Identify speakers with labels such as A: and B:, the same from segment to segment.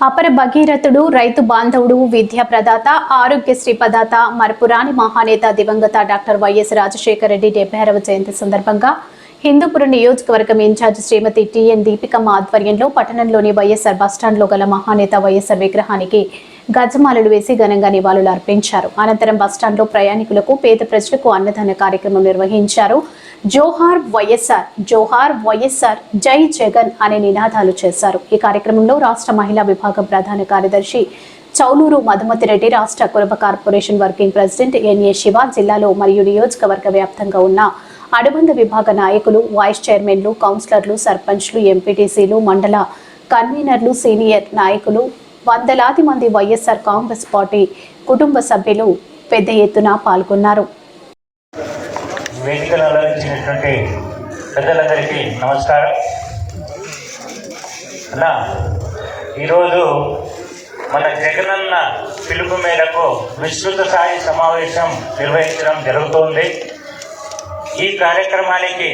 A: అపర భగీరథుడు రైతు బాంధవుడు విద్యా ప్రదాత ఆరోగ్యశ్రీ ప్రదాత మరపురాని మహానేత దివంగత డాక్టర్ వైఎస్ రాజశేఖర రెడ్డి డెబ్బై ఆరవ జయంతి సందర్భంగా హిందూపురం నియోజకవర్గం ఇన్ఛార్జ్ శ్రీమతి టిఎన్ దీపికమ్మ ఆధ్వర్యంలో పట్టణంలోని వైఎస్ఆర్ బస్టాండ్లో గల మహానేత వైఎస్ఆర్ విగ్రహానికి గజమాలలు వేసి ఘనంగా నివాళులు అర్పించారు. అనంతరం బస్టాండ్లో ప్రయాణికులకు పేద ప్రజలకు అన్నదాన కార్యక్రమం నిర్వహించారు. జోహార్ వైఎస్ఆర్ జోహార్ వైఎస్ఆర్ జై జగన్ అనే నినాదాలు చేశారు. ఈ కార్యక్రమంలో రాష్ట్ర మహిళా విభాగం ప్రధాన కార్యదర్శి చౌలూరు మధుమతి రెడ్డి రాష్ట్ర Kuruba corporation working president NA Shiva జిల్లాలో మరియు నియోజకవర్గ వ్యాప్తంగా ఉన్న అనుబంధ విభాగ నాయకులు వైస్ చైర్మన్లు కౌన్సిలర్లు సర్పంచ్లు ఎంపీటీసీలు మండల కన్వీనర్లు సీనియర్ నాయకులు వందలాది మంది వైఎస్ఆర్ కాంగ్రెస్ పార్టీ కుటుంబ సభ్యులు పెద్ద ఎత్తున పాల్గొన్నారు.
B: వేదికను అలంకరించినటువంటి పెద్దలందరికీ నమస్కారం. అన్న ఈరోజు మన జగనన్న పిలుపు మేరకు విస్తృత స్థాయి సమావేశం నిర్వహించడం జరుగుతోంది. ఈ కార్యక్రమానికి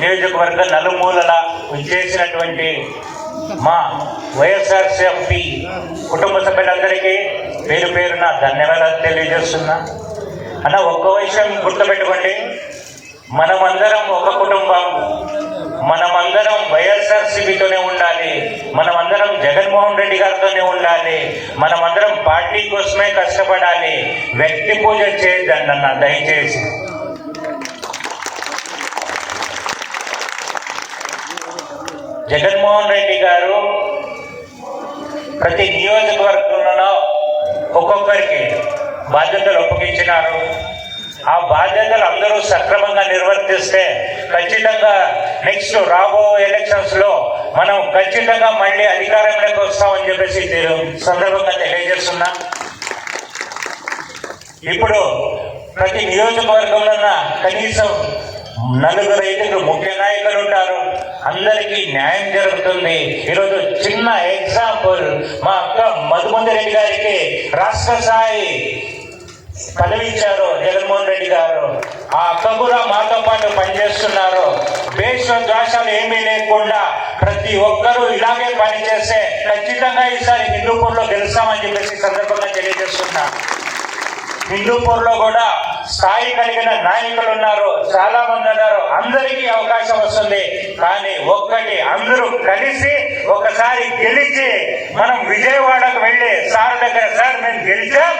B: నియోజకవర్గ నలుమూలల విచ్చేసినటువంటి మా వైఎస్ఆర్సీఎఫ్పి కుటుంబ సభ్యులందరికీ పేరు పేరున ధన్యవాదాలు తెలియజేస్తున్నా. అన్న ఒక్క విషయం గుర్తుపెట్టుకోండి. మనమందరం ఒక కుటుంబం. మనమందరం వైఎస్ఆర్సీపీతోనే ఉండాలి. మనమందరం జగన్మోహన్ రెడ్డి గారితోనే ఉండాలి. మనమందరం పార్టీ కోసమే కష్టపడాలి. వ్యక్తి పూజ చేయొద్దండి అన్న దయచేసి. జగన్మోహన్ రెడ్డి గారు ప్రతి నియోజకవర్గంలో ఒక్కొక్కరికి బాధ్యతలు ఒప్పగించినారు ఆ బాధ్యతలు అందరూ సక్రమంగా నిర్వర్తిస్తే ఖచ్చితంగా నెక్స్ట్ రాబో ఎలక్షన్స్లో మనం ఖచ్చితంగా మళ్ళీ అధికారంలోకి వస్తామని చెప్పేసి తెలు- సందర్భంగా తెలియజేస్తున్నా. ఇప్పుడు ప్రతి నియోజకవర్గంలో కనీసం నలుగురు ఐదుగురు ముఖ్య నాయకులు ఉంటారు. అందరికీ న్యాయం జరుగుతుంది. ఈరోజు చిన్న ఎగ్జాంపుల్ మా అక్క మధుమంది రెడ్డి గారికి రాష్ట్ర స్థాయి పదవిచ్చారు జగన్మోహన్ రెడ్డి గారు. ఆ అక్క కూడా మాతో పాటు పనిచేస్తున్నారు. దేశ ద్వేషాలు ఏమీ లేకుండా ప్రతి ఒక్కరూ ఇలాగే పనిచేస్తే ఖచ్చితంగా ఈసారి హిందూపూర్లో గెలుస్తామని చెప్పేసి సందర్భంగా తెలియజేస్తున్నా. హిందూపూర్లో కూడా స్థాయి కలిగిన నాయకులు ఉన్నారు. చాలా మంది ఉన్నారు. అందరికీ అవకాశం వస్తుంది. కానీ ఒక్కటి అందరూ కలిసి ఒకసారి గెలిచి మనం విజయవాడకు వెళ్ళి సార్ దగ్గర సార్ మేము గెలిచాం.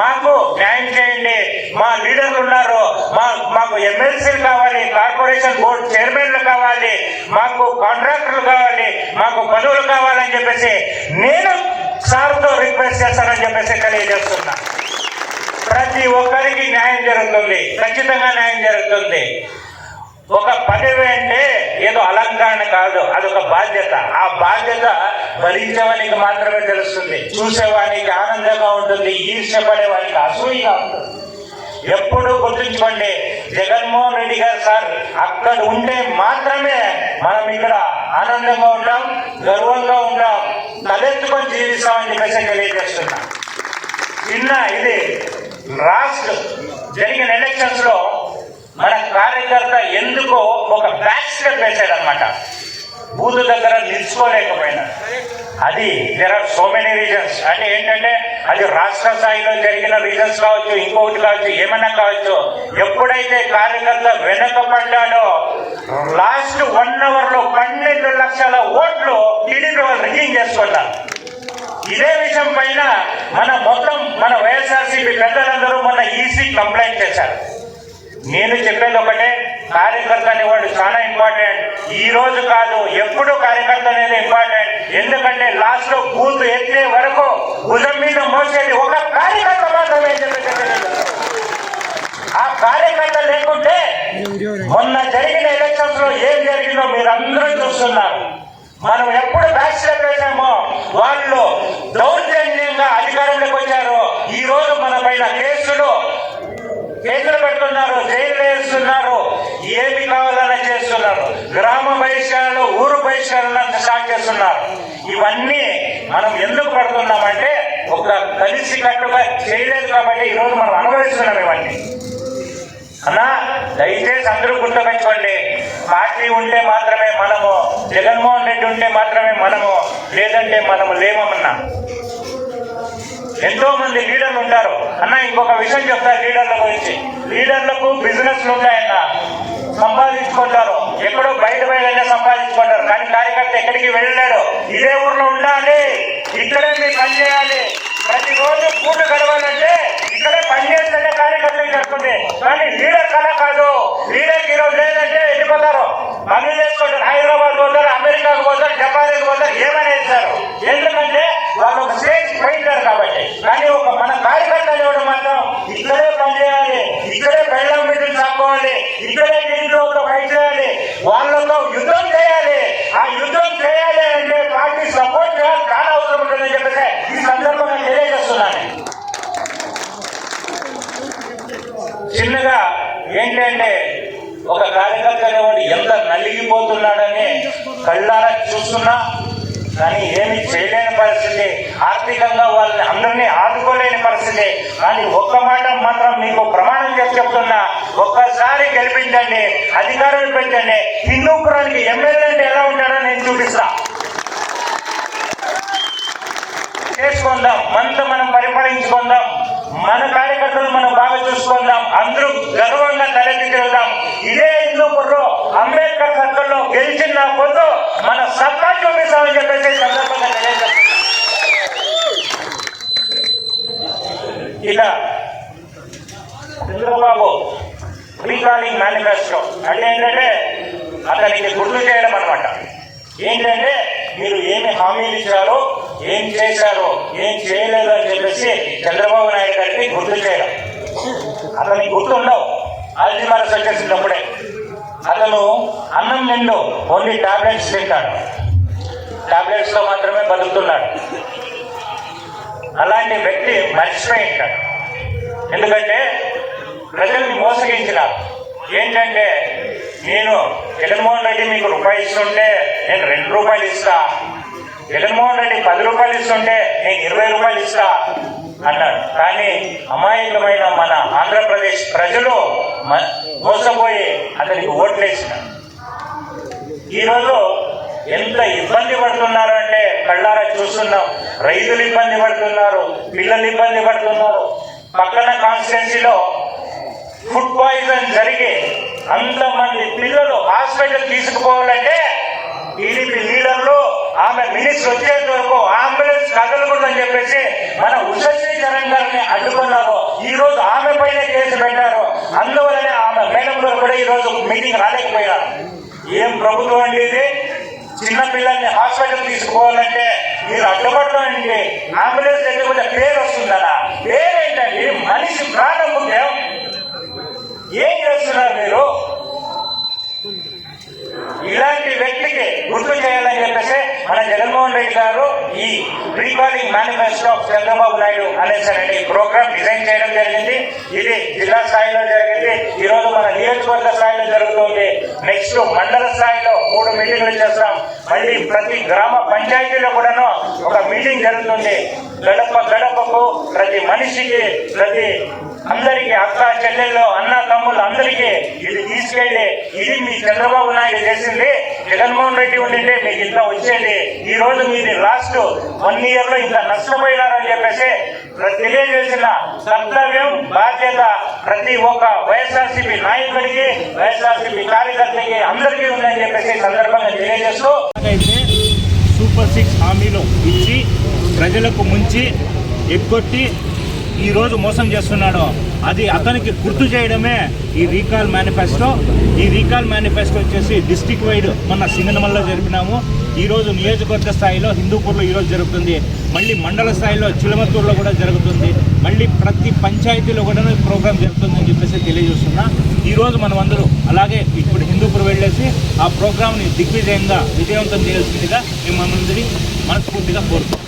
B: మాకు న్యాయం చేయండి. మా లీడర్లు ఉన్నారు. మా మాకు ఎమ్మెల్సీలు కావాలి కార్పొరేషన్ బోర్డు చైర్మన్లు కావాలి మాకు కాంట్రాక్టర్లు కావాలి మాకు పదవులు కావాలని చెప్పేసి నేను సార్తో రిక్వెస్ట్ చేస్తానని చెప్పేసి తెలియజేస్తున్నా. ఒక్కరికి న్యాయం జరుగుతుంది. ఖచ్చితంగా న్యాయం జరుగుతుంది. ఒక పదవి అంటే ఏదో అలంకరణ కాదు అదొక బాధ్యత. ఆ బాధ్యత భరించేవానికి మాత్రమే తెలుస్తుంది. చూసేవానికి ఆనందంగా ఉంటుంది ఈర్ష్యపడే వానికి అసూయగా ఉంటుంది. ఎప్పుడు గుర్తుంచుకోండి జగన్మోహన్ రెడ్డి గారు సార్ అక్కడ ఉంటే మాత్రమే మనం ఇక్కడ ఆనందంగా ఉంటాం గర్వంగా ఉంటాం తలెత్తుకొని జీవిస్తామని చెప్పేసి తెలియజేస్తున్నాం. చిన్న ఇది. రాష్ట్ర జరిగిన ఎలక్షన్స్లో మన కార్యకర్త ఎందుకో ఒక బ్యాక్ స్టెప్ వేశాడనమాట బూత్ దగ్గర నిలుచుకోలేకపోయినా. అది there are so many reasons అంటే ఏంటంటే అది రాష్ట్ర స్థాయిలో జరిగిన రీజన్స్ కావచ్చు ఇంకొకటి కావచ్చు ఏమైనా కావచ్చు ఎప్పుడైతే కార్యకర్త వెనకబడ్డాడో లాస్ట్ వన్ అవర్లో పన్నెండు లక్షల ఓట్లు టీడీపీ వాళ్ళు రిగింగ్ చేసుకున్నారు ఇదే విషయం పైన మన మొత్తం మన వైఎస్ఆర్సీపీ పెద్దలందరూ మన ఈసీ కంప్లైంట్ చేశారు. నేను చెప్పేది ఒకటే కార్యకర్త అనేవాడు చాలా ఇంపార్టెంట్. ఈ రోజు కాదు ఎప్పుడు కార్యకర్త అనేది ఇంపార్టెంట్. ఎందుకంటే లాస్ట్లో బూత్ ఎత్తే వరకు భుజం మీద మోసేది ఒక కార్యకర్త మాత్రమే చెప్పి ఆ కార్యకర్త లేకుంటే మొన్న జరిగిన ఎలక్షన్స్లో ఏం జరిగిందో మీరందరూ చూస్తున్నారు. మనం ఎప్పుడు బ్యాక్ వేసామో వాళ్ళు దౌర్జన్యంగా అధికారంలోకి వచ్చారు. ఈ రోజు మన పైన కేసులు కేసులు పెడుతున్నారు జైలు వేస్తున్నారు ఏమి కావాలని చేస్తున్నారు. గ్రామ బహిష్కరణలు ఊరు బహిష్కరణ స్టార్ట్ చేస్తున్నారు. ఇవన్నీ మనం ఎందుకు పడుతున్నామంటే ఒక కలిసి కట్టుగా చేయలేదు కాబట్టి ఈ రోజు మనం అనుభవిస్తున్నాం ఇవన్నీ. అన్నా దయచేసి అందరూ గుర్తుపెట్టుకోండి. పార్టీ ఉంటే మాత్రమే మన జగన్మోహన్ రెడ్డి ఉంటే మాత్రమే మనము లేదంటే మనము లేమన్నా ఎంతో మంది లీడర్లు ఉంటారు. అన్న ఇంకొక విషయం చెప్తా లీడర్ల గురించి. లీడర్లకు బిజినెస్లు ఉంటాయన్న. సంపాదించుకుంటారు. ఎక్కడో బయట బయట సంపాదించుకుంటారు. కానీ కార్యకర్త ఎక్కడికి వెళ్ళలేడు. ఇదే ఊర్లో ఉండాలి. ఇక్కడే మీరు పని చేయాలి. ప్రతిరోజు పూట గడవాలంటే ఇక్కడే పనిచేస్తే కార్యకర్తలు జరుగుతుంది కానీ లీడర్ కళ కాదు. లీడర్కి ఈరోజు లేదంటే వెళ్ళిపోతారు. పనులు చేసుకుంటారు. హైదరాబాద్ పోతారు అమెరికాకు పోతారు జపాన్కి పోతారు ఏమైనా ఇస్తారు ఎందుకంటే వాళ్ళు ఒక స్టేజ్ పోయింటారు కాబట్టి కానీ ఒక మన కార్యకర్త అనేవాడు మాత్రం ఇక్కడే పనిచేయాలి ఇక్కడే బెల్లం మీటింగ్ సాకోవాలి ఇక్కడే ఇంట్లో ఫైట్ చేయాలి వాళ్ళతో యుద్ధం చేయాలి ఆ యుద్ధం చేయాలి అంటే పార్టీ సపోర్ట్ చాలా అవసరం ఉంటుందని చెప్పేసి ఈ సందర్భంగా తెలియజేస్తున్నాను చిన్నగా ఏంటంటే ఒక కార్యకర్త అనేవాడు ఎంత నలిగిపోతున్నాడని కళ్ళారా చూస్తున్నా కానీ ఏమి చేయలేని పరిస్థితి ఆర్థికంగా వాళ్ళని అందరినీ ఆదుకోలేని పరిస్థితి. కానీ ఒక్క మాట మాత్రం మీకు ప్రమాణం చేసి చెప్తున్నా ఒక్కసారి గెలిపించండి అధికారులు పెంచండి హిందూపురానికి ఎమ్మెల్యే అంటే ఎలా ఉంటాడో నేను చూపిస్తా. చేసుకుందాం మనతో మనం పరిపాలించుకుందాం. మన కార్యకర్తలు మనం బాగా చూసుకుందాం. అందరూ గర్వంగా తలెత్తి వెళ్దాం ఇదే హిందూపూర్లో అంబేద్కర్ సర్కిల్లో గెలిచిన కొద్దు మన సత్తా చూపిస్తామని చెప్పేసి సందర్భంగా ఇలా చంద్రబాబు రీకాలింగ్ మేనిఫెస్టో. అంటే ఏంటంటే అతనికి గుర్తు చేయడం అనమాట ఏంటంటే మీరు ఏమి హామీలు ఇచ్చారో ఏం చేశారో ఏం చేయలేదు అని చెప్పేసి చంద్రబాబు నాయుడు గారికి గుర్తు చేయడం. అతనికి గుర్తుండవు అల్జిమరస్ వచ్చేసినప్పుడే అతను అన్నం నిండు ఓన్లీ టాబ్లెట్స్ తింటాడు. టాబ్లెట్స్లో మాత్రమే బతుకుతున్నాడు. అలాంటి వ్యక్తి మర్చిపోయి ఉంటాడు ఎందుకంటే ప్రజల్ని మోసగించినారు ఏంటంటే నేను జగన్మోహన్ రెడ్డి మీకు రూపాయి ఇస్తుంటే నేను రెండు రూపాయలు ఇస్తా. జగన్మోహన్ రెడ్డి పది రూపాయలు ఇస్తుంటే నేను ఇరవై రూపాయలు ఇస్తా. అన్నాడు కానీ అమాయకమైన మన ఆంధ్రప్రదేశ్ ప్రజలు మోసపోయి అతనికి ఓట్లేసిన ఈరోజు ఎంత ఇబ్బంది పడుతున్నారు అంటే కళ్ళారా చూస్తున్నాం. రైతులు ఇబ్బంది పడుతున్నారు పిల్లలు ఇబ్బంది పడుతున్నారు. పక్కన కాన్స్టిట్యున్సీలో ఫుడ్ పాయిజన్ జరిగి అంతమంది పిల్లలు హాస్పిటల్ తీసుకుపోవాలంటే టీడీపీ లీడర్లు ఆమె మినిస్టర్ వచ్చేంత వరకు అంబులెన్స్ కదలకూడదని చెప్పేసి మన ఉషశ్రీ గారిని అడ్డుకున్నారు ఈ రోజు ఆమె పైన కేసు పెట్టారు. అందువలనే ఆమె మేడం గారు కూడా ఈ రోజు మీటింగ్ రాలేకపోయారు. ఏం ప్రభుత్వం అండి ఇది? చిన్న పిల్లల్ని హాస్పిటల్ తీసుకుపోవాలంటే మీరు అడ్డుపడటం అండి అంబులెన్స్ లేకపోతే పేరు వస్తుందనా పేరేంటండి? మనిషి ప్రాణం ముఖ్యం ఏం చేస్తున్నారు మీరు? ఇలాంటి గుర్తు చేయాలని చెప్పేసి మన జగన్మోహన్ రెడ్డి గారు ఈ recalling manifesto of Chandrababu Naidu అనేసరి programme design చేయడం జరిగింది. ఇది జిల్లా స్థాయిలో జరిగింది. ఈ రోజు మన నియోజకవర్గ స్థాయిలో జరుగుతుంది. నెక్స్ట్ మండల స్థాయిలో మూడు మీటింగ్లు చేస్తాం. మళ్ళీ ప్రతి గ్రామ పంచాయతీలో కూడాను ఒక మీటింగ్ జరుగుతుంది. గడప గడపకు ప్రతి మనిషికి ప్రతి అందరికీ అక్క చెల్లెల్లో అన్న అందరికీ ఇది తీసుకెళ్ళి ఇది మీ చంద్రబాబు నాయుడు చేసింది. జగన్మోహన్ రెడ్డి ఉండింటే మీకు ఇంత వచ్చేది. ఈ రోజు మీది లాస్ట్ వన్ ఇయర్లో ఇంత నష్టపోయినారని చెప్పేసి తెలియజేసిన కర్తవ్యం బాధ్యత ప్రతి ఒక్క వైఎస్ఆర్సీపీ నాయకుడికి వైఎస్ఆర్సీపీ కార్యకర్తకి అందరికీ ఉందని చెప్పేసి సందర్భంగా తెలియజేస్తూ
C: సూపర్ సిక్స్ హామీలు ఇచ్చి ప్రజలకు ముంచి ఎగ్గొట్టి ఈరోజు మోసం చేస్తున్నాడు అది అతనికి గుర్తు చేయడమే ఈ రీకాల్ మేనిఫెస్టో. ఈ రీకాల్ మేనిఫెస్టో వచ్చేసి డిస్టిక్ వైడ్ మొన్న సింగనమల్లో జరిపినాము. ఈరోజు నియోజకవర్గ స్థాయిలో హిందూపూర్లో ఈరోజు జరుగుతుంది. మళ్ళీ మండల స్థాయిలో చిలమత్తూరులో కూడా జరుగుతుంది. మళ్ళీ ప్రతి పంచాయతీలో కూడా ప్రోగ్రాం జరుగుతుందని చెప్పేసి తెలియజేస్తున్నా. ఈరోజు మనం అందరూ అలాగే ఇప్పుడు హిందూపూర్ వెళ్ళేసి ఆ ప్రోగ్రామ్ని దిగ్విజయంగా విజయవంతం చేయాల్సిందిగా మిమ్మల్ని మనస్ఫూర్తిగా కోరుతున్నాం.